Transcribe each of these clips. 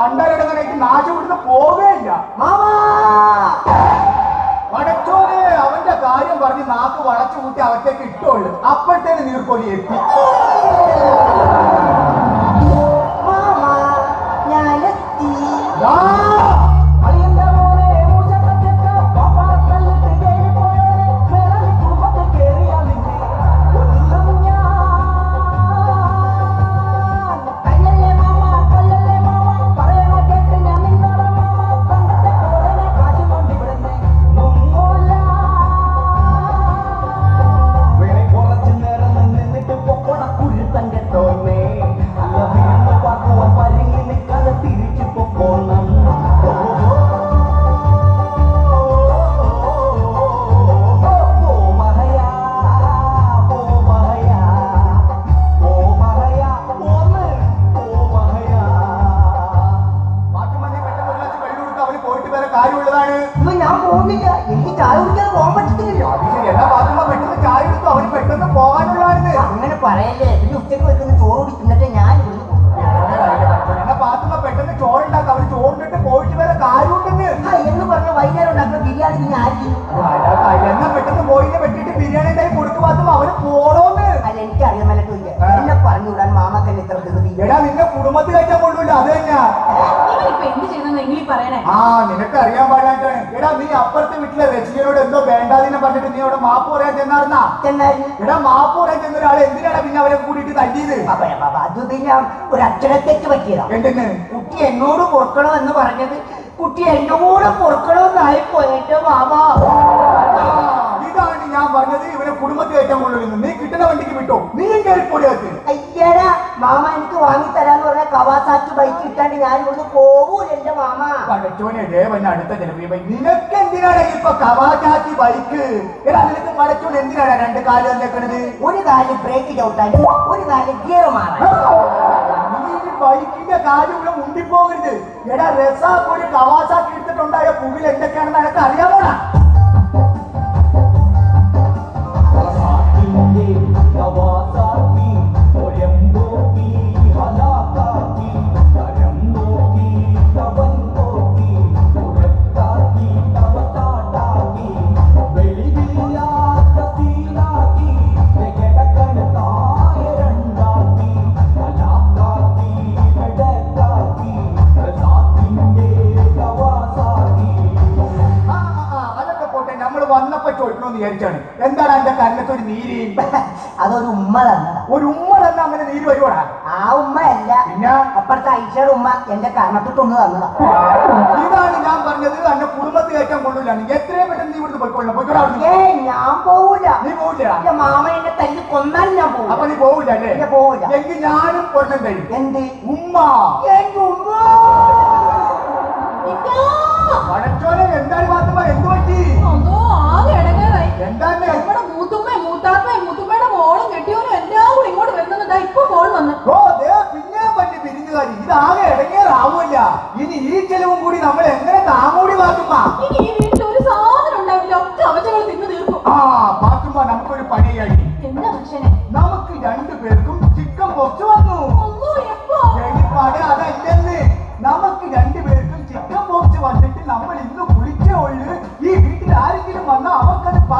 പണ്ടാരടങ്ങനായിട്ട് നാശം ഇവിടുന്ന് പോവുകയില്ല മാമാ! വടച്ചോനെ അവന്റെ കാര്യം പറഞ്ഞ് നാക്ക് വളച്ചു കൂട്ടി അവറ്റേക്ക് ഇട്ടോളൂ. അപ്പോഴത്തേന് നീർക്കോലി എത്തി എനിക്ക് ചായ കുടിക്കാതെ പോകാൻ പറ്റത്തില്ലല്ലോ. അങ്ങനെ പറയല്ലേ. പിന്നെ ഉച്ചയ്ക്ക് വെക്കുന്ന ചോറ് കുടിക്കുന്നിട്ട് ഞാൻ ഇവിടുന്ന് എന്നാ പറഞ്ഞ വൈകുന്നേരം ഉണ്ടാക്കുന്ന ബിരിയാണി പിന്നെ ആയിരിക്കും ബിരിയാണി അല്ല എനിക്ക് അറിയാൻ മേലട്ടില്ല എന്നെ പറഞ്ഞു വിടാൻ മാമക്കല്ല ഇത്ര എടാ നിന്നെ കുടുംബത്തിൽ കഴിക്കാൻ കൊള്ളൂല അത് തന്നെയാ. ആ നിനക്ക് അറിയാൻ പാടില്ലായിട്ടാണ് എടാ നീ അപ്പുറത്തെ വീട്ടിലെ രചികനോട് എന്തോ വേണ്ടാതിനെ പറഞ്ഞിട്ട് നീ അവിടെ മാപ്പ് പറയാൻ ചെന്നാർന്നാ എടാ മാപ്പ് പറയാൻ ചെന്ന ഒരാൾ എന്തിനാണ് പിന്നെ അവരെ കൂടിയിട്ട് തല്ലിയത്? അത് പിന്നെ ഒരു അച്ഛനത്തേക്ക് പറ്റിയതാ. എന്തെന്ന്? കുട്ടി എന്നോട് പൊറുക്കണമെന്ന് പറഞ്ഞത് കുട്ടി എന്നോട് പൊറുക്കണമെന്നായി പോയേറ്റോ മാമാ ഇതാണ് ഞാൻ പറഞ്ഞത് ഇവരെ കുടുംബത്തിൽ ഏറ്റവും കൂടുതൽ നീ കിട്ടുന്ന വണ്ടിക്ക് വിട്ടോ? നീ കയറി അയ്യടാ കവാസാക്കി ബൈക്ക് ഇട്ടാണ്ട് ഞാൻ ഇവിടുന്ന് പോകൂല എന്റെ മാമ. പടച്ചോനെ ദേവൻ അടുത്ത ജനപ്രിയ നിനക്ക് എന്തിനാണ് ഇപ്പൊ കവാസാക്കി ബൈക്ക്? എടാ നിനക്ക് പടച്ചോൻ എന്തിനാണ് രണ്ട് കാൽ തന്നേക്കണത്? ഒരു കാൽ ബ്രേക്ക് ചവിട്ടാനും ഒരു കാൽ ഗിയർ മാറാൻ. ബൈക്കിന്റെ കാര്യം ഇവിടെ മുണ്ടിപ്പോകരുത്. എടാ രസാക്ക് ഒരു കവാസാക്കി എടുത്തിട്ടുണ്ടായ പുകിൽ എന്തൊക്കെയാണെന്ന് അറിയാമോടാ ചോദിക്കണമെന്ന് വിചാരിച്ചാണ്. എന്താണ് എന്റെ കരണത്ത് ഒരു നീര്? അതൊരു ഉമ്മ തന്നതാ. ഒരു ഉമ്മ തന്ന അങ്ങനെ നീര് വരുവാടാ ആ ഉമ്മ അല്ല പിന്നെ? അപ്പുറത്തെ ഐഷയുടെ ഉമ്മ എന്റെ കർണത്തിട്ടൊന്ന് തന്നതാ. ഇതാണ് ഞാൻ പറഞ്ഞത്. എന്റെ കുടുംബത്തിൽ കയറ്റാൻ കൊള്ളില്ല എത്രയും പെട്ടെന്ന് നീ ഇവിടുന്ന് പോയിക്കൊള്ളണം പോയിക്കോടാ. ഏ ഞാൻ പോവൂല. നീ പോവില്ല എന്റെ മാമൻ എന്നെ തല്ലി കൊന്നാലും ഞാൻ പോകും അപ്പൊ നീ പോവില്ല അല്ലേ? പോവില്ല എങ്കിൽ ഞാനും ഒരെണ്ണം തരും. എന്ത്? ഉമ്മ. എന്റെ ഉമ്മ. പടച്ചോനെ എന്താണ് പാത്തുമ്മ എന്ത് പറ്റി അതോ ആകെ ഇടങ്ങേറായി എന്താണ്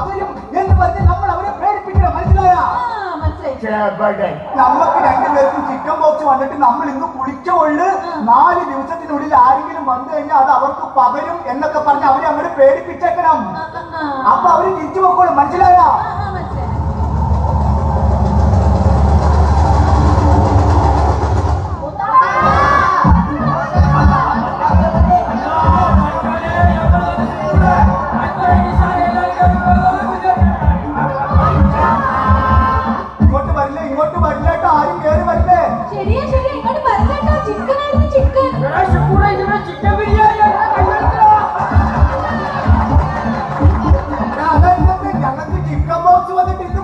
പകരും എന്ന് പറഞ്ഞ് നമ്മൾ അവരെ പ്രേരിപ്പിക്കണം മനസ്സിലായ? നമുക്ക് രണ്ടുപേർക്കും ചിക്കൻ ബോക്സ് വന്നിട്ട് നമ്മൾ ഇന്ന് കുളിച്ചോണ്ട് നാല് ദിവസത്തിനുള്ളിൽ ആരെങ്കിലും വന്നു കഴിഞ്ഞാൽ അത് അവർക്ക് പകരും എന്നൊക്കെ പറഞ്ഞ് അവരെ അങ്ങോട്ട് പേടിപ്പിച്ചേക്കണം. അപ്പൊ അവർ തിരിച്ചു പോക്കോളും മനസ്സിലായി. to other people.